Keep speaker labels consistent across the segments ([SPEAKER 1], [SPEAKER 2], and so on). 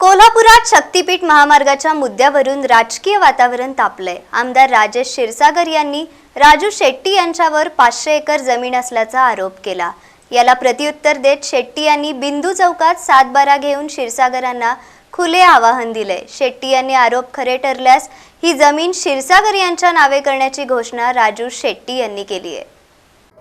[SPEAKER 1] कोल्हापुरात शक्तीपीठ महामार्गाच्या मुद्द्यावरून राजकीय वातावरण तापलंय. आमदार राजेश क्षीरसागर यांनी राजू शेट्टी यांच्यावर पाचशे एकर जमीन असल्याचा आरोप केला. याला प्रत्युत्तर देत शेट्टी यांनी बिंदू चौकात सातबारा घेऊन क्षीरसागरांना खुले आवाहन दिले. शेट्टी यांनी आरोप खरे ठरल्यास ही जमीन क्षीरसागर यांच्या नावे करण्याची घोषणा राजू शेट्टी यांनी केली आहे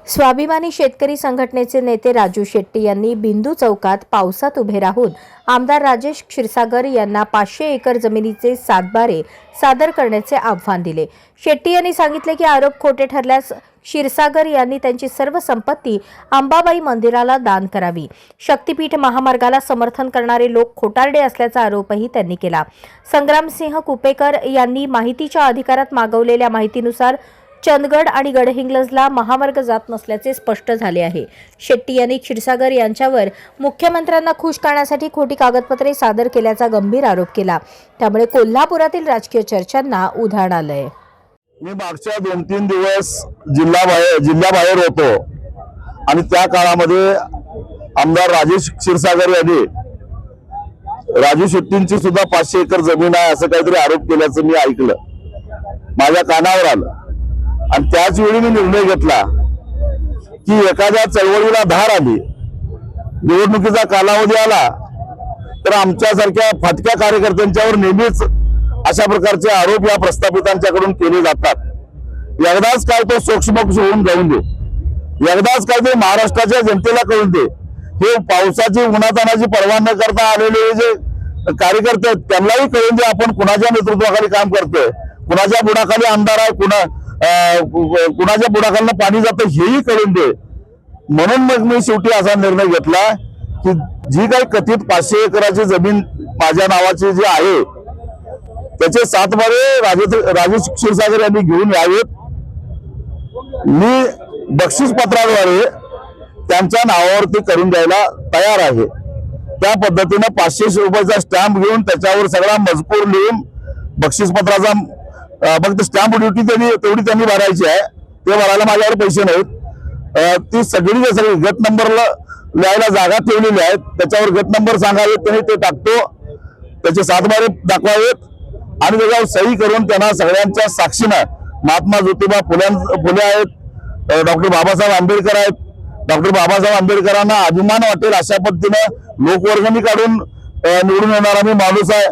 [SPEAKER 2] स्वाभिमानी शेतकरी संघटनेचे नेते राजू शेट्टी यांनी बिंदू चौकात पावसात उभे राहून आमदार राजेश क्षीरसागर यांना पाचशे एकर जमिनीचे सातबारे सादर करण्याचे आव्हान दिले. शेट्टी यांनी सांगितले की आरोप खोटे ठरल्यास क्षीरसागर यांनी त्यांची सर्व संपत्ती अंबाबाई मंदिराला दान करावी. शक्तीपीठ महामार्गाला समर्थन करणारे लोक खोटारडे असल्याचा आरोपही त्यांनी केला. संग्रामसिंह कुपेकर यांनी माहितीच्या अधिकारात मागवलेल्या माहितीनुसार चंदगड आणि गडहिंग्लजला महामार्ग जात नसल्याचे स्पष्ट झाले आहे. शेट्टी यांनी क्षीरसागर यांच्यावर मुख्यमंत्र्यांना खुश करण्यासाठी खोटी कागदपत्रे सादर केल्याचा गंभीर आरोप केला. त्यामुळे कोल्हापुरातील राजकीय चर्चांना उधाण आलंय.
[SPEAKER 3] मी मागच्या दोन तीन दिवस जिल्हा बाहेर जिल्ह्याबाहेर होतो. आणि त्या काळामध्ये आमदार राजेश क्षीरसागर यांनी राजू शेट्टींची सुद्धा पाचशे एकर जमीन आहे असं काहीतरी आरोप केल्याचं मी ऐकलं. माझ्या कानावर आलं. आणि त्याच वेळी मी निर्णय घेतला की एखाद्या चळवळीला धार आली निवडणुकीचा कालावधी आला तर आमच्यासारख्या फाटक्या कार्यकर्त्यांच्यावर नेहमीच अशा प्रकारचे आरोप या प्रस्थापितांच्याकडून केले जातात. एकदाच काय तो सोक्ष्मक्ष होऊन जाऊन दे. एकदाच काय ते महाराष्ट्राच्या जनतेला कळून दे. हे पावसाची उन्हातानाची पर्वा न करता आलेले जे कार्यकर्ते आहेत त्यांनाही कळून दे आपण कुणाच्या नेतृत्वाखाली काम करतोय कुणाच्या बुडाखाली आमदार आहे कुणा कुणाच्या बुडाखाली पाणी जातं हेही कळून दे. म्हणून मग मी शेवटी असा निर्णय घेतला की जी काही कथित पाचशे एकराची जमीन माझ्या नावाची जी आहे त्याचे सातबारे राजे राजू क्षीरसागर यांनी घेऊन यावेत. मी बक्षीस पत्राद्वारे त्यांच्या नावावरती करून द्यायला तयार आहे. त्या पद्धतीनं पाचशे रुपयाचा स्टॅम्प घेऊन त्याच्यावर सगळा मजकूर लिहून बक्षीस पत्राचा फक्त स्टॅम्प ड्युटी त्यांनी तेवढी त्यांनी भरायची आहे. ते भरायला माझ्यावर पैसे नाहीत. ती सगळी जे सगळी गट नंबरला लिहायला जागा ठेवलेली आहेत. त्याच्यावर गट नंबर सांगावेत त्यांनी ते टाकतो. त्याचे सातबारे दाखवावेत. आणि त्याच्यावर सही करून त्यांना सगळ्यांच्या साक्षीनं महात्मा ज्योतिबा फुल्या फुले आहेत. डॉक्टर बाबासाहेब आंबेडकर आहेत. डॉक्टर बाबासाहेब आंबेडकरांना अभिमान वाटेल अशा पद्धतीनं लोकवर्गणी काढून निवडून येणारा मी माणूस आहे.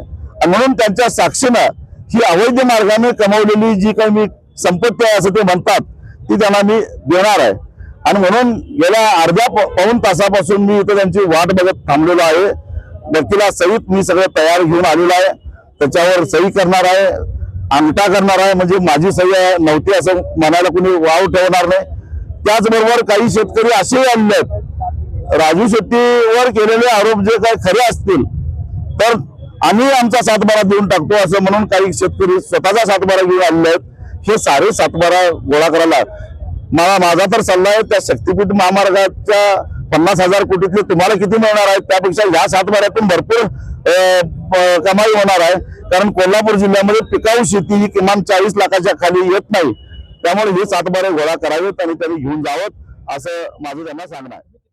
[SPEAKER 3] म्हणून त्यांच्या साक्षीनं ही अवैध मार्गाने कमावलेली जी काही मी संपत्ती आहे असं ते म्हणतात ती त्यांना मी देणार आहे. आणि म्हणून गेल्या अर्ध्या प- पाऊण तासापासून मी इथं त्यांची वाट बघत थांबलेलो आहे. व्यक्तीला सहीत मी सगळं तयार घेऊन आलेलो आहे. त्याच्यावर सही करणार आहे अंगठा करणार आहे म्हणजे माझी सही आहे, नव्हती असं म्हणायला कुणी वाव ठेवणार नाही. त्याचबरोबर काही शेतकरी असेही आणले आहेत राजू शेट्टीवर केलेले आरोप जे काही खरे असतील तर आम्ही आमचा सातबारा देऊन टाकतो असं म्हणून काही शेतकरी स्वतःचा सातबारा घेऊन आलेले आहेत. हे सारे सातबारा गोळा करायला. मला माझा तर सल्ला आहे त्या शक्तीपीठ महामार्गाच्या पन्नास हजार कोटीतले तुम्हाला किती मिळणार आहेत त्यापेक्षा ह्या सातबाऱ्यातून भरपूर कमाई होणार आहे. कारण कोल्हापूर जिल्ह्यामध्ये पिकाऊ शेती ही किमान चाळीस लाखाच्या खाली येत नाही. त्यामुळे हे सातबारे गोळा करावेत आणि त्यांनी घेऊन जावं असं माझं त्यांना सांगणं आहे.